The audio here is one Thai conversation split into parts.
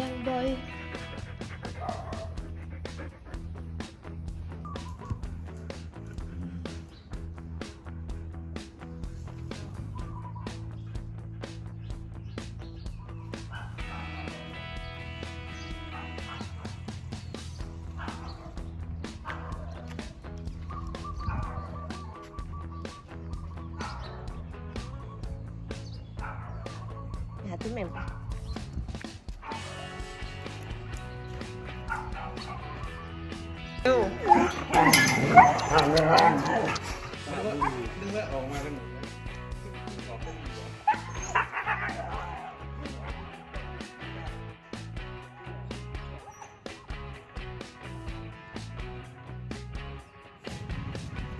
ยังบ่อ นึกว่าออกมากันหมดออกกัน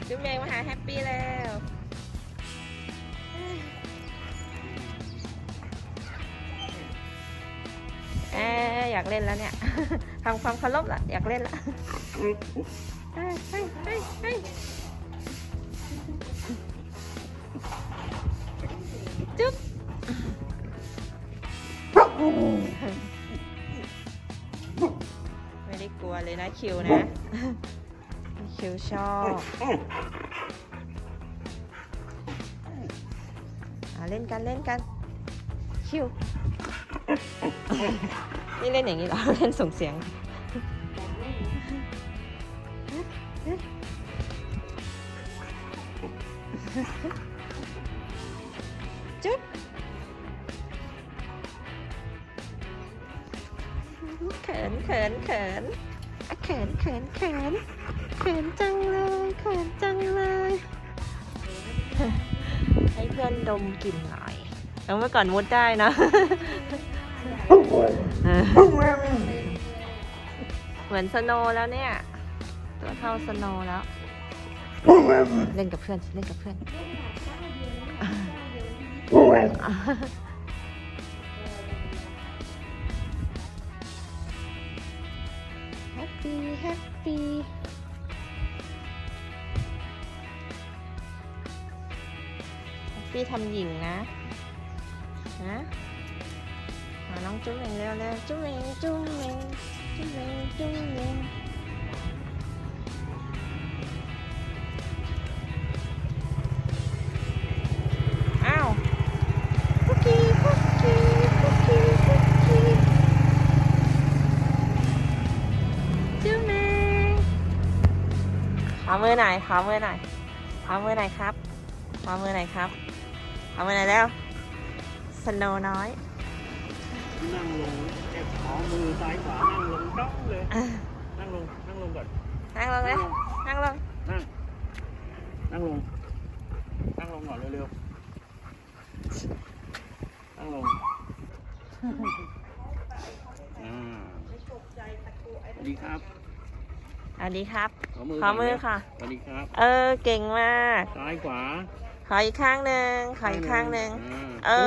จุ๊บแมงมาหาแฮปปี้แล้วเอ๊ะอยากเล่นแล้วเนี่ยทำความเคารพละอยากเล่นละ จุ๊บไม่ได้กลัวเลยนะคิวนะ คิวชอบเล่นกันเล่นกันคิวนี่เล่นอย่างนี้เหรอ เล่นส่งเสียง จุ๊บเขินเขินเขินเขินเขินเขินเขินจังเลยเขินจังเลย ให้เพื่อนดมกลิ่นหน่อยแล้วเมื่อก่อนมุดได้นะเหมือนสโนแล้วเนี่ย ตัวเท่าสโนแล้ว เล่นกับเพื่อนเล่นกับเพื่อนแฮปปี้แฮปปี้แฮปปี้ทำหญิงนะนะหาน้องจุ๊มเองเร็วเร็วจุ๊มเองจุ๊มเองจุ๊มเอง มือหน่อยขอมือหน่อยขอมือหน่อยครับขอมือหน่อยครับขอมือหน่อยแล้วสโนว์น้อย นั่งลงเก็บขอมือซ้ายขวา นั่งลงจ้องเลย นั่งลง นั่งลงก่อน นั่งลงเลยนั่งลง นั่ง นั่งลง นั่งลงก่อนเร็วๆ นั่งลงอ่าสวัสดีครับ สวัสดีครับขอมือขอมือก่นนค่ะ สวัสดีครับ เออเก่งมาก ซ้ายขวา ขออีกข้างหนึ่งขออีกข้างหนึ่งอ่า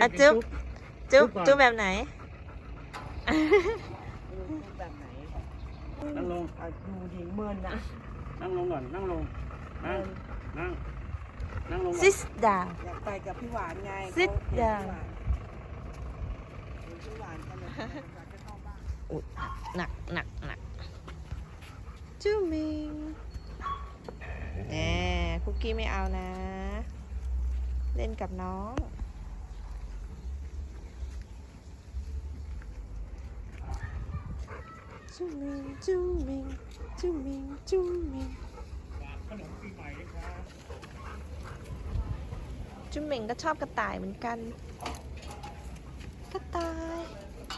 เออจุ๊บอะจุ๊บจุ๊บจุ๊จุ๊บบก่อนแบบไหนแบบไหนนั่งลงเอาดูดิเมินนะนั่งลงก่อนนั่งลงนั่งนั่งนั่งลงก่อน sit down อยากไปกับพี่หวานไง Sit เขาเห็น down พี่หวานเห็นพี่หวานก็เลยอยากจะเข้าบ้านอุ๊ยหนักหนักหนัก จูมิงแหมคุกกี้ไม่เอานะ เล่นกับน้องจูมิงจูมิงจูมิงจูมิงขนมปีใหม่ด้วยครับจุ๊มเหม่งก็ชอบกระต่ายเหมือนกัน กระต่าย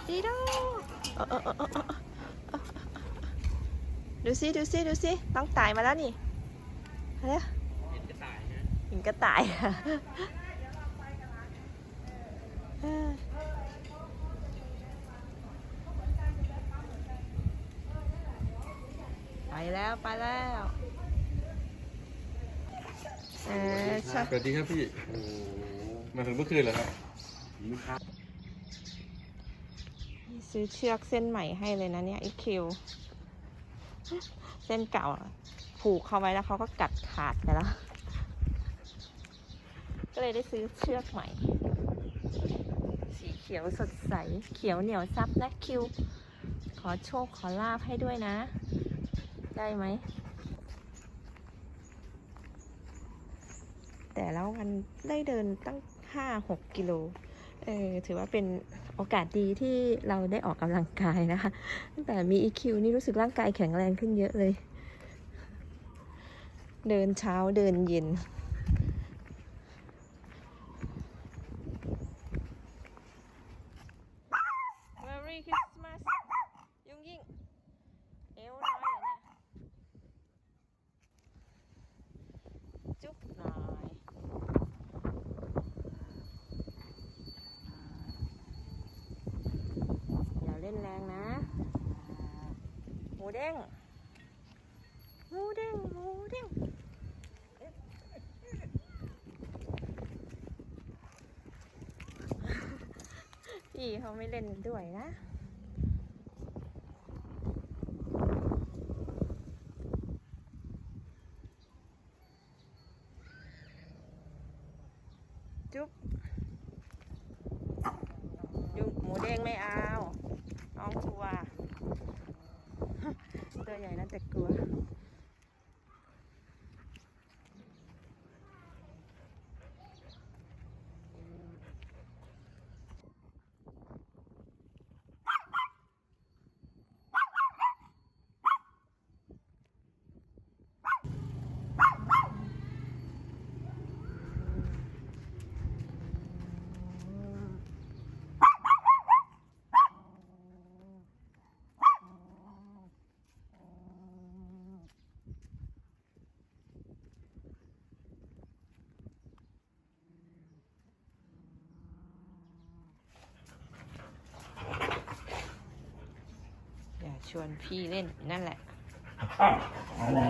ดีโดเออเออเออเออเออเออ ดูสิดูสิดูสิต้องตายมาแล้วนี่มาแล้วเห็นกระต่ายนะเห็นกระต่ายค่ะเออไปแล้วไปแล้วเออชอบสวัสดีครับพี่โอ้โหมาถึงเมื่อคืนเหรอครับนี่ครับซื้อเชือกเส้นใหม่ให้เลยนะเนี่ยอีคิว เส้นเก่าผูกเข้าไว้แล้วเขาก็กัดขาดไปแล้ว ก็เลยได้ซื้อเชือกใหม่ สีเขียวสดใส เขียวเหนียวซับนะคิว ขอโชคขอลาบให้ด้วยนะ ได้ไหม แต่แล้ววันได้เดินตั้งห้าหกกิโล เออถือว่าเป็น โอกาสดีที่เราได้ออกกำลังกายนะคะ ตั้งแต่มี EQ นี่รู้สึกร่างกายแข็งแรงขึ้นเยอะเลย เดินเช้าเดินเย็น Merry Christmas ยุ่งยิ่ง เอวน้อยเหรอเนี่ย จุ๊บหน่อย อย่าเล่นแรงนะ หมู เด้งหมูเด้งหมูเด้งพี่เขาไม่เล่นด้วยนะจุ๊บยุหมูเด้งไม่เอา น้องกลัว ตัวใหญ่นะแต่กลัว ชวนพี่เล่นนั่นแหละ อะไร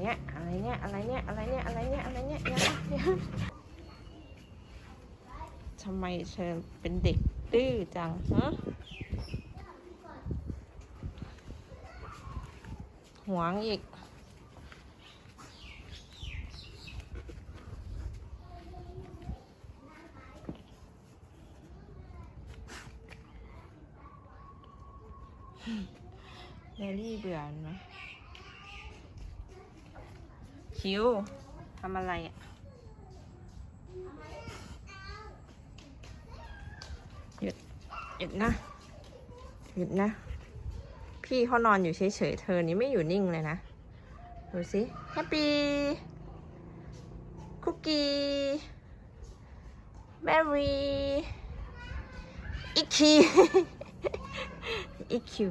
เนี่ย อะไรเนี่ย อะไรเนี่ย อะไรเนี่ย อะไรเนี่ย อะไรเนี่ยอย่ยทำไมเธอเป็นเด็กดื้อจังฮะหวงอีก เนลลี่เบื่อไหมคิวทำอะไรอะ หยุด หยุดนะ หยุดนะ พี่เขานอนอยู่เฉยๆ เธอนี่ไม่อยู่นิ่งเลยนะ ดูสิแฮปปี้ คุกกี้แมรี่อีคิวอีคิว